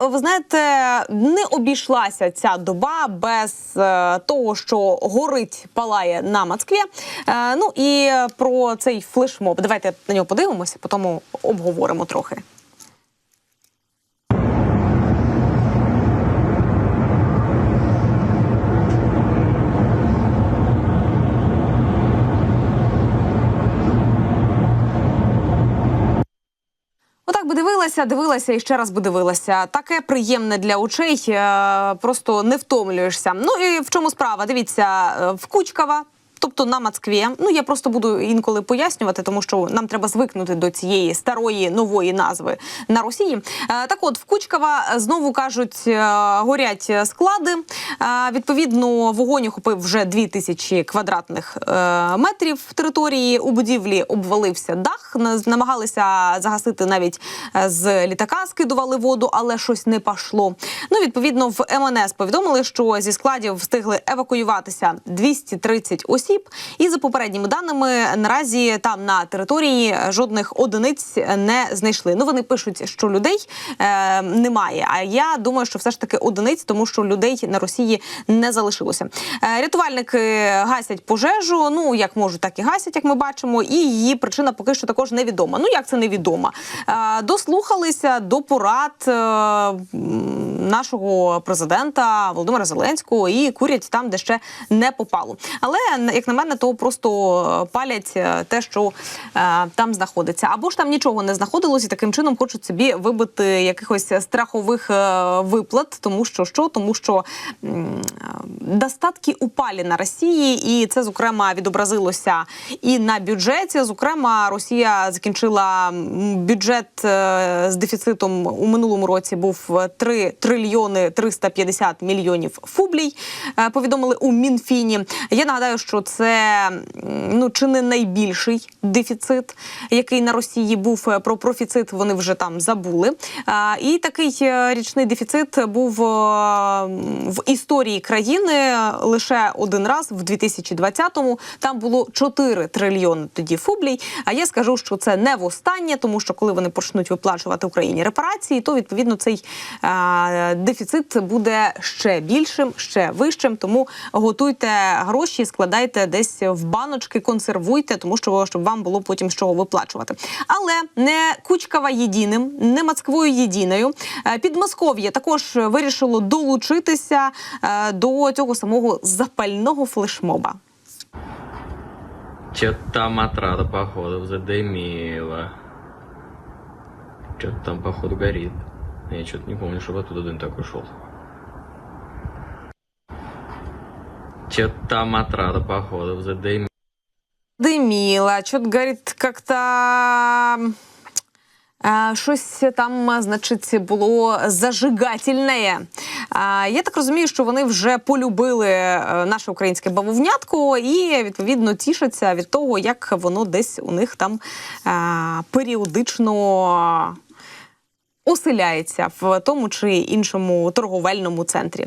Ви знаєте, не обійшлася ця доба без е, того, що горить, палає на Москві. Е, ну і про цей флешмоб. Давайте на нього подивимося, потім обговоримо трохи. Отак би дивилася, дивилася і ще раз би дивилася. Таке приємне для очей, е, просто не втомлюєшся. Ну і в чому справа? Дивіться, е, в Кучкава. Тобто на Москві. Ну я просто буду інколи пояснювати, тому що нам треба звикнути до цієї старої нової назви на Росії. Е, Так, от в Кучкава знову кажуть, е, горять склади. Е, Відповідно, вогонь охопив вже 2000 квадратних метрів території. У будівлі обвалився дах. Намагалися загасити навіть з літака, скидували воду, але щось не пішло. Ну, відповідно, в МНС повідомили, що зі складів встигли евакуюватися 230 осіб. І за попередніми даними, наразі там на території жодних одиниць не знайшли. Ну вони пишуть, що людей е, немає. А я думаю, що все ж таки одиниць, тому що людей на Росії не залишилося. Е, рятувальники гасять пожежу. Ну як можуть, так і гасять, як ми бачимо. І її причина поки що також невідома. Ну як це невідома? Е, дослухалися до порад е, нашого президента Володимира Зеленського і курять там, де ще не попало. Але як на мене, то просто палять е, те, що е, там знаходиться. Або ж там нічого не знаходилось, і таким чином хочуть собі вибити якихось страхових е, виплат, тому що що, тому що е, достатки упали на Росії, і це зокрема відобразилося і на бюджеті. Зокрема, Росія закінчила бюджет е, з дефіцитом у минулому році був 3 трильйони 350 мільйонів фублій. е, Повідомили у Мінфіні. Я нагадаю, що це ну чи не найбільший дефіцит, який на Росії був Е, про профіцит. Вони вже там забули. І такий е, річний дефіцит був е, в історії країни лише один раз в 2020-му. Там було 4 трильйони тоді фублій. А я скажу, що це не востаннє, тому що коли вони почнуть виплачувати Україні репарації, то відповідно цей дефіцит буде ще більшим, ще вищим. Тому готуйте гроші, складайте десь в баночки, консервуйте, тому що щоб вам було потім з чого виплачувати. Але не Кучкава єдиним, не Москвою єдиною. Е, Підмосков'я також вирішило долучитися е, до цього самого запального флешмоба. Че-то там отрада, походу, задымила. Что-то там, походу, горит. Я что-то не помню, чтобы оттуда дым такой шел. Че-то там отрада, походу, задымила. Диміла, чот говорить, як-то щось там, значить, було зажигательне. Я так розумію, що вони вже полюбили е, наше українське бавовнятко і відповідно тішаться від того, як воно десь у них там періодично оселяється в тому чи іншому торговельному центрі.